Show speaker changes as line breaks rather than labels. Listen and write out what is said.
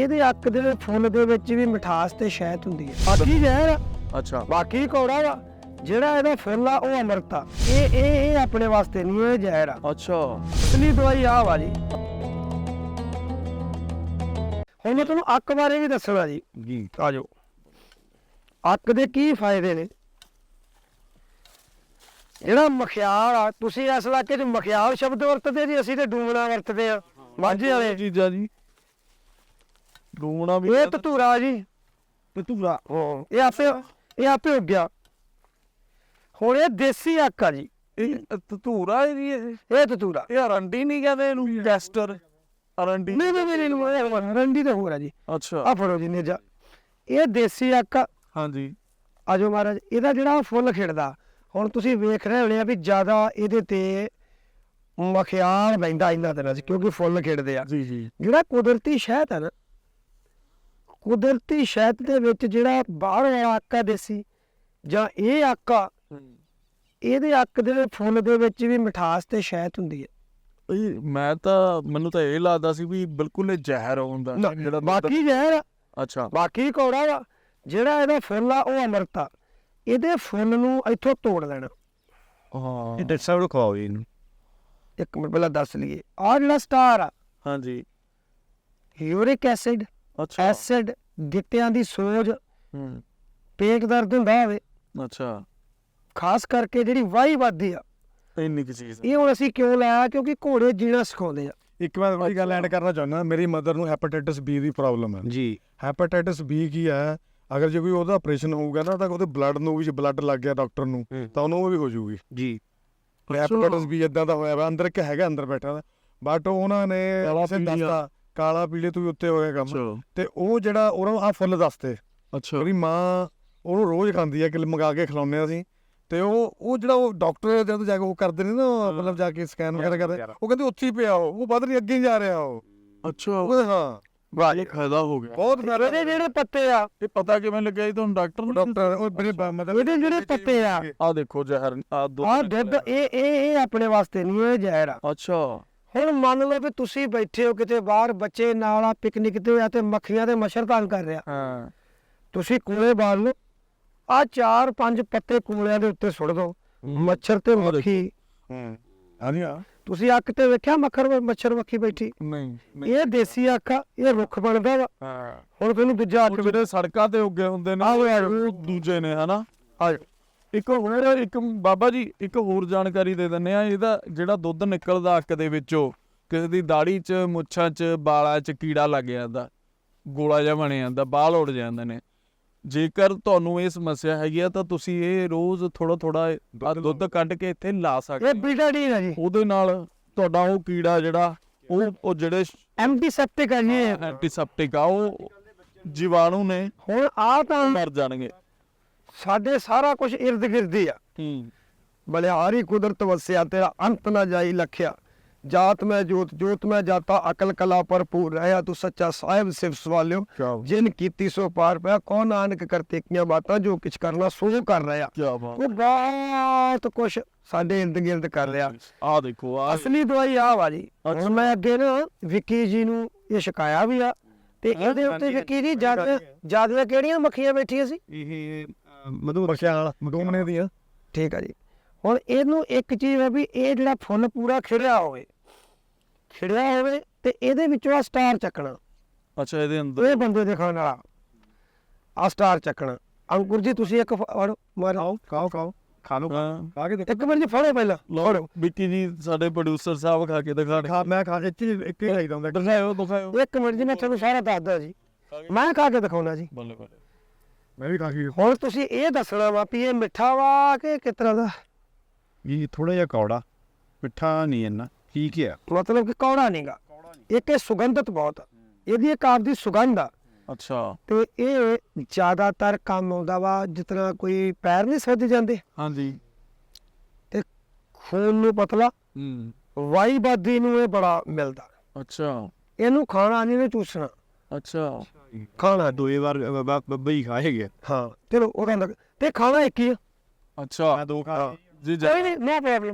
ਇਹਦੇ ਅੱਕ ਦੇ ਫੁੱਲ ਦੇ ਵਿੱਚ ਵੀ ਮਿਠਾਸ ਤੇ ਸ਼ਹਿਦ ਹੁੰਦੀ ਹੈ। ਬਾਕੀ ਜ਼ਹਿਰ ਆ,
ਅੱਛਾ।
ਬਾਕੀ ਕੌੜਾ ਵਾ। ਜਿਹੜਾ ਇਹਦਾ ਫੁੱਲ ਆ ਉਹ ਅੰਮ੍ਰਿਤ ਆ। ਇਹ ਇਹ ਇਹ ਆਪਣੇ ਵਾਸਤੇ ਨਹੀਂ ਇਹ ਜ਼ਹਿਰ ਆ।
ਅੱਛਾ।
ਅਸਲੀ ਦਵਾਈ ਆ ਵਾ ਜੀ। ਹੁਣ ਮੈਂ ਤੁਹਾਨੂੰ ਅੱਕ ਬਾਰੇ ਵੀ ਦੱਸਣਾ ਜੀ।
ਜੀ।
ਆ ਜਾਓ। ਅੱਕ ਦੇ ਕੀ ਫਾਇਦੇ ਨੇ? ਜਿਹੜਾ ਮਖਿਆਲ ਆ ਤੁਸੀਂ ਇਸ ਇਲਾਕੇ 'ਚ ਮਖਿਆਲ ਸ਼ਬਦ ਵਰਤਦੇ ਜੀ ਅਸੀਂ ਤੇ ਡੂਮਣਾ ਵਰਤਦੇ ਆ। ਮਾਝੇ ਵਾਲੇ।
ਚੀਜ਼ਾਂ ਜੀ। ਡੂਮਣਾ ਵੀ
ਇਹ ਧਤੂਰਾ ਜੀ।
ਤੂਰਾ
ਹਾਂ। ਇਹ ਆਪੇ ਇਹ ਆਪੇ ਉੱਗ ਗਿਆ। ਹੁਣ ਇਹ ਦੇਸੀ ਅੱਕ ਆ ਜੀ।
ਇਹ ਤੂਰਾ ਹੈ ਜੀ ਇਹ
ਇਹ ਧਤੂਰਾ।
ਇਹ ਅਰੰਡੀ ਨਹੀਂ ਕਹਿੰਦੇ ਇਹਨੂੰ ਕੈਸਟਰ ਅਰੰਡੀ
ਨਹੀਂ ਨਹੀਂ ਨਹੀਂ ਰੰਡੀ ਤਾਂ ਹੋਰ ਆ ਜੀ।
ਅੱਛਾ।
ਆ ਫੜੋ ਜੀ ਨੇਜਾ। ਇਹ ਦੇਸੀ ਅੱਕ
ਹਾਂਜੀ।
ਆਜੋ ਮਹਾਰਾਜ ਇਹਦਾ ਜਿਹੜਾ ਫੁੱਲ ਖਿੜਦਾ। ਹੁਣ ਤੁਸੀਂ ਵੇਖ ਰਹੇ ਹੋਣੇ ਆ ਵੀ ਜ਼ਿਆਦਾ ਇਹਦੇ ਤੇ ਮਖਿਆਲ ਬੈਂਦਾ ਇਹਨਾਂ ਦਿਨਾਂ 'ਚ ਕਿਉਂਕਿ ਫੁੱਲ ਖਿੜਦੇ ਆ।
ਜੀ ਜੀ।
ਜਿਹੜਾ ਕੁਦਰਤੀ ਸ਼ਹਿਦ ਹੈ ਨਾ ਕੁਦਰਤੀ ਸ਼ਹਿਦ ਦੇ ਵਿੱਚ ਜਿਹੜਾ ਬਾਹਰ ਵਾਲਾ ਆਕਾ ਦੇਸੀ ਜਾਂ ਇਹ ਆਕਾ ਇਹਦੇ ਅੱਕ ਦੇ ਫੁੱਲ ਦੇ ਵਿੱਚ ਵੀ ਮਿਠਾਸ ਤੇ ਸ਼ਹਿਦ ਹੁੰਦੀ ਹੈ।
ਇਹ ਮੈਂ ਤਾਂ ਮੈਨੂੰ ਤਾਂ ਇਹ ਲੱਗਦਾ ਸੀ ਵੀ ਬਿਲਕੁਲ ਇਹ ਜ਼ਹਿਰ ਹੁੰਦਾ
ਨਾ, ਬਾਕੀ ਜ਼ਹਿਰ ਆ,
ਅੱਛਾ।
ਬਾਕੀ ਕੌੜਾ ਵਾ ਜਿਹੜਾ ਇਹਦਾ ਫੁੱਲ ਆ ਉਹ ਅੰਮ੍ਰਿਤ ਆ। ਇਹਦੇ ਫੁੱਲ ਨੂੰ ਇੱਥੋਂ ਤੋੜ ਲੈਣਾ।
ਹਾਂ।
ਇਹ ਨੂੰ ਖਵਾਓ ਜੀ ਇਹਨੂੰ।
ਇੱਕ ਮਿੰਟ ਪਹਿਲਾਂ ਦੱਸ ਲਈਏ। ਆ ਜਿਹੜਾ ਸਟਾਰ ਆ
ਹਾਂਜੀ।
ਯੂਰਿਕ ਐਸਿਡ
ਅੱਛਾ।
ਐਸਿਡ ਗਿੱਟਿਆਂ ਦੀ ਸੋਜ
ਹੂੰ।
ਪੇਟ ਦਰਦ ਹੁੰਦਾ ਹੋਵੇ।
ਅੱਛਾ।
ਖਾਸ ਕਰਕੇ ਜਿਹੜੀ ਵਾਈ ਵੱਧਦੀ ਆ।
ਇੰਨੀ ਕੁ ਚੀਜ਼।
ਇਹ ਹੁਣ ਅਸੀਂ ਕਿਉਂ ਲਾਇਆ ਕਿਉਂਕਿ ਘੋੜੇ ਜੀਣਾ ਸਿਖਾਉਂਦੇ ਆ।
ਇੱਕ ਮੈਂ ਤੁਹਾਡੀ ਗੱਲ ਐਡ ਕਰਨਾ ਚਾਹੁੰਦਾ ਮੇਰੀ ਮਦਰ ਨੂੰ ਹੈਪੇਟਾਈਟਿਸ ਬੀ ਦੀ ਪ੍ਰੋਬਲਮ ਹੈ
ਜੀ।
ਹੈਪੇਟਾਈਟਿਸ ਬੀ ਕੀ ਹੈ ਅਗਰ ਜੇ ਕੋਈ ਉਹਦਾ ਆਪਰੇਸ਼ਨ ਹੋਊਗਾ ਨਾ ਤਾਂ ਉਹਦੇ ਬਲੱਡ ਨੂੰ ਵੀ ਜੇ ਬਲੱਡ ਲੱਗ ਗਿਆ ਡਾਕਟਰ ਨੂੰ। ਤਾਂ ਉਹਨੂੰ ਉਹ ਵੀ ਹੋ ਜਾਊਗੀ।
ਜੀ।
ਹੈਪੇਟਾਈਟਿਸ ਬੀ ਇਦਾਂ ਦਾ ਹੋਇਆ ਵਾ ਅੰਦਰ ਇੱਕ ਹੈਗਾ ਅੰਦਰ ਬੈਠਾ ਦਾ ਬਟ ਉਹਨਾਂ ਨੇ। ਦੱਸਤਾ ਕਾਲਾ ਪੀਲੇ ਤੋਂ ਵੀ ਉੱਤੇ ਹੋਇਆ ਕੰਮ
ਅੱਛਾ।
ਤੇ ਉਹ ਜਿਹੜਾ ਉਹਨਾਂ ਨੂੰ ਆ ਫੁੱਲ ਦੱਸਤੇ।
ਅੱਛਾ।
ਉਹਦੀ ਮਾਂ ਉਹਨੂੰ ਰੋਜ਼ ਖਾਂਦੀ ਹੈ ਕਿ ਮੰਗਾ ਕੇ ਖਿਲਾਉਂਦੇ ਆ ਅਸੀਂ। ਤੇ ਉਹ ਉਹ ਜਿਹੜਾ ਉਹ ਡਾਕਟਰ ਜਦੋਂ ਜਾ ਕੇ ਉਹ ਕਰਦੇ ਨੇ ਨਾ ਉਹ ਮਤਲਬ ਜਾ ਕੇ ਸਕੈਨ ਵਗੈਰਾ ਕਰਦੇ। ਉਹ ਕਹਿੰਦੇ ਉੱਥੇ ਹੀ ਪਿਆ ਉਹ ਉਹ ਵੱਧ ਨਹੀਂ ਅੱਗੇ ਹੀ ਜਾ ਰਿਹਾ ਉਹ।
ਅੱਛਾ।
ਉਹ ਕਹਿੰਦੇ ਹਾਂ।
ਵਾਹ
ਇਹ ਫਾਇਦਾ ਹੋ ਗਿਆ।
ਬਹੁਤ ਫਾਇਦਾ।
ਇਹਦੇ ਜਿਹੜੇ ਪੱਤੇ ਆ।
ਇਹ ਪਤਾ ਕਿਵੇਂ ਲੱਗਿਆ ਜੀ ਤੁਹਾਨੂੰ ਡਾਕਟਰ ਨੂੰ?
ਡਾਕਟਰ ਉਹ ਮੇਰੇ ਬ- ਮਤਲਬ
ਇਹਦੇ ਜਿਹੜੇ ਪੱਤੇ ਆ।
ਆ ਦੇਖੋ ਜ਼ਹਿਰ ਆ ਦੋ
ਆ ਦੁੱਧ ਇਹ ਇਹ ਇਹ ਆਪਣੇ ਵਾਸਤੇ ਨਹੀਂ ਇਹ ਜ਼ਹਿਰ ਆ।
ਅੱਛਾ।
ਹੁਣ ਮੰਨ ਲਓ ਵੀ ਤੁਸੀਂ ਬੈਠੇ ਹੋ ਕਿਤੇ ਬਾਹਰ ਬੱਚੇ ਨਾਲ ਆ ਪਿਕਨਿਕ ਤੇ ਆ ਤੇ ਮੱਖੀਆਂ ਤੇ ਮੱਛਰ ਤੰਗ ਕਰ ਰਿਹਾ।
ਹਾਂ।
ਤੁਸੀਂ ਕੂਲੇ ਬਾਲ ਲਓ ਆ ਚਾਰ ਪੰਜ ਪੱਤੇ ਕੂਲਿਆਂ ਦੇ ਉੱਤੇ ਸੁੱਟ ਦਿਓ ਮੱਛਰ ਤੇ ਮੱਖੀ।
ਹੂੰ। ਹਾਂ।
ਤੁਸੀਂ ਅੱਖ ਤੇ ਵੇਖਿਆ ਮੱਖਰ ਮੱਛਰ ਮੱਖੀ ਬੈਠੀ?
ਨਹੀਂ
ਇਹ ਦੇਸੀ ਅੱਖ ਆ ਇਹ ਰੁੱਖ ਬਣਦਾ ਵਾ।
ਹਾਂ।
ਹੁਣ ਤੈਨੂੰ ਦੂਜਾ ਅੱਖ
ਜਿਹੜੇ ਸੜਕਾਂ ਤੇ ਉੱਗੇ ਹੁੰਦੇ ਨੇ। ਉਹ ਦੂਜੇ ਨੇ ਹਨਾ?
ਆ
ਇੱਕ ਹੋਰ ਇੱਕ ਬਾਬਾ ਜੀ ਇੱਕ ਹੋਰ ਜਾਣਕਾਰੀ ਦੇ ਦਿੰਨੇ ਆ ਇਹਦਾ ਜਿਹੜਾ ਦੁੱਧ ਨਿਕਲਦਾ ਅੱਕ ਦੇ ਵਿੱਚੋਂ ਕਿਸੇ ਦੀ ਦਾੜੀ 'ਚ ਮੁੱਛਾਂ 'ਚ ਬਾਲਾਂ 'ਚ ਕੀੜਾ ਲੱਗ ਜਾਂਦਾ ਗੋਲਾ ਜਿਹਾ ਬਣ ਜਾਂਦਾ ਬਾਲ ਉੱਡ ਜਾਂਦੇ ਨੇ ਜੇਕਰ ਤੁਹਾਨੂੰ ਇਹ ਸਮੱਸਿਆ ਹੈਗੀ ਆ ਤਾਂ ਤੁਸੀਂ ਇਹ ਰੋਜ਼ ਥੋੜਾ ਥੋੜਾ ਦੁੱਧ ਕੱਢ ਕੇ ਇੱਥੇ ਲਾ ਸਕਦੇ
ਇਹ। ਬੀਟਾਡੀਨ ਹੈ ਜੀ
ਉਹਦੇ ਨਾਲ ਤੁਹਾਡਾ ਉਹ ਕੀੜਾ ਜਿਹੜਾ ਉਹ ਉਹ ਜਿਹੜੇ
ਐਂਟੀਸੈਪਟਿਕ ਹੈ ਜੀ।
ਐਂਟੀਸੈਪਟਿਕ ਆ ਉਹ ਜੀਵਾਣੂ ਨੇ
ਹੁਣ ਆ ਤਾਂ
ਮਰ ਜਾਣਗੇ
ਸਾਡੇ ਸਾਰਾ ਕੁਝ ਇਰਦ ਗਿਰਦ ਹੀ ਆ।
ਹੂੰ।
ਬਲਿਹਾਰੀ ਕੁਦਰਤ ਵਸਿਆ ਤੇਰਾ ਅੰਤ ਨਾ ਜਾਈ ਲਖਿਆ। ਜਾਤ ਮੈਂ ਜੋਤ ਜੋਤ ਮੈਂ ਜਾਤਾ ਅਕਲ ਕਲਾ ਭਰਪੂਰ ਰਹਾ ਤੂੰ ਸੱਚਾ ਸਾਹਿਬ ਸਿਵ ਸਵਾਲਿਓ। ਜਿਨ ਕੀਤੀ ਸੋ ਪਾਰ ਪਿਆ। ਕੌਣ ਨਾਨਕ ਕਰਤੇ ਕੀਆਂ ਬਾਤਾਂ ਜੋ ਕਿਛ ਕਰਨਾ ਸੋ ਕਰ ਰਿਹਾ।
ਕੀ ਬਾਤ।
ਉਹ ਬਹੁਤ ਕੁਝ ਸਾਡੇ ਇਰਦ ਗਿਰਦ ਕਰ ਰਿਹਾ।
ਆ ਦੇਖੋ ਆ
ਅਸਲੀ ਦਵਾਈ ਆ ਵਾ ਜੀ।
ਅੱਛਾ।
ਹੁਣ ਮੈਂ ਅੱਗੇ ਨਾ ਵਿੱਕੀ ਜੀ ਨੂੰ ਇਹ ਸ਼ਿਕਾਇਆ ਵੀ ਆ। ਤੇ ਇਹਦੇ ਉੱਤੇ ਵਿੱਕੀ ਜੀ ਜਦ ਜਦ ਕਿਹੜੀਆਂ ਮੱਖੀਆਂ ਬੈਠੀਆਂ ਸੀ?
ਇਹ ਮਧੂ
ਬਖਸ਼ਿਆ ਨਾਲ ਮਗੋਮਨੇ ਦੀਆਂ
ਠੀਕ ਆ ਜੀ। ਹੁਣ ਇਹਨੂੰ ਇੱਕ ਚੀਜ਼ ਹੈ ਵੀ ਇਹ ਜਿਹੜਾ ਫੁੱਲ ਪੂਰਾ ਖਿੜਿਆ ਹੋਵੇ ਖਿੜਿਆ ਹੋਵੇ ਤੇ ਇਹਦੇ ਵਿੱਚੋਂ ਆ ਸਟਾਰ ਚੱਕਣਾ।
ਅੱਛਾ ਇਹਦੇ ਅੰਦਰ।
ਇਹ ਬੰਦੇ ਦੇ ਖਾਣ ਵਾਲਾ ਆ ਸਟਾਰ ਚੱਕਣਾ। ਅੰਕੁਰ ਜੀ ਤੁਸੀਂ ਇੱਕ ਫੜੋ ਮਾਰੋ।
ਖਾਓ ਖਾਓ ਖਾ ਲਓ ਖਾ ਕੇ ਦੇਖੋ।
ਇੱਕ ਮਿੰਟ ਜੀ ਫੜੋ ਪਹਿਲਾਂ
ਲੋ ਵਿੱਕੀ ਜੀ ਸਾਡੇ ਪ੍ਰੋਡਿਊਸਰ ਸਾਹਿਬ ਖਾ ਕੇ ਦਿਖਾਣ
ਖਾ ਮੈਂ ਖਾ ਕੇ ਇੱਥੇ ਇੱਕ ਹੀ ਖਾਈਦਾ ਹੁੰਦਾ।
ਦਿਖਾਓ ਦਿਖਾਓ
ਇੱਕ ਮਿੰਟ ਜੀ ਮੈਂ ਤੁਹਾਨੂੰ ਸਾਰਾ ਦੱਸਦਾ ਜੀ। ਮੈਂ ਖਾ ਕੇ ਦਿਖਾਉਣਾ ਜੀ।
ਬੱਲੇ ਬੱਲੇ।
ਮੈਂ ਵੀ ਖਾ ਕੇ
ਹੁਣ ਤੁਸੀਂ ਇਹ ਦੱਸਣਾ ਵਾ ਵੀ ਇਹ ਮਿੱਠਾ ਵਾ ਕਿ ਕਿਸ ਤਰ੍ਹਾਂ ਦਾ?
ਇਹ ਥੋੜਾ ਜਿਹਾ ਕੌੜਾ ਮਿੱਠਾ ਨਹੀਂ ਇੰਨਾ ਠੀਕ ਹੈ
ਮਤਲਬ ਕਿ ਕੌੜਾ ਨਹੀਂਗਾ ਇੱਕ ਇਹ ਸੁਗੰਧਤ ਬਹੁਤ ਆ। ਇਹਦੀ ਇੱਕ ਆਪਦੀ ਸੁਗੰਧ ਆ।
ਅੱਛਾ।
ਤੇ ਇਹ ਜ਼ਿਆਦਾਤਰ ਕੰਮ ਆਉਂਦਾ ਵਾ ਜਿਤਨਾ ਕੋਈ ਪੈਰ ਨਹੀਂ ਸੱਜ ਜਾਂਦੇ।
ਹਾਂਜੀ।
ਖੂਨ ਨੂੰ ਪਤਲਾ
ਹੂੰ।
ਵਾਈ ਬਾਦੀ ਨੂੰ ਇਹ ਬੜਾ ਮਿਲਦਾ।
ਅੱਛਾ।
ਇਹਨੂੰ ਖਾਣਾ ਨਹੀਂ ਨੇ ਚੂਸਣਾ।
ਅੱਛਾ।
ਖਾਣਾ
ਦੋਏ ਵਾਰ ਬੱਬਾ ਹੀ ਖਾਏ ਗਿਆ
ਹਾਂ। ਚਲੋ ਉਹ ਕਹਿੰਦਾ ਤੇ ਖਾਣਾ ਇੱਕ ਹੀ ਆ।
ਅੱਛਾ।
ਮੈਂ ਦੋ ਖਾ
ਜੀ ਜਾ।
ਨਹੀਂ ਨੋ ਪ੍ਰੋਬਲਮ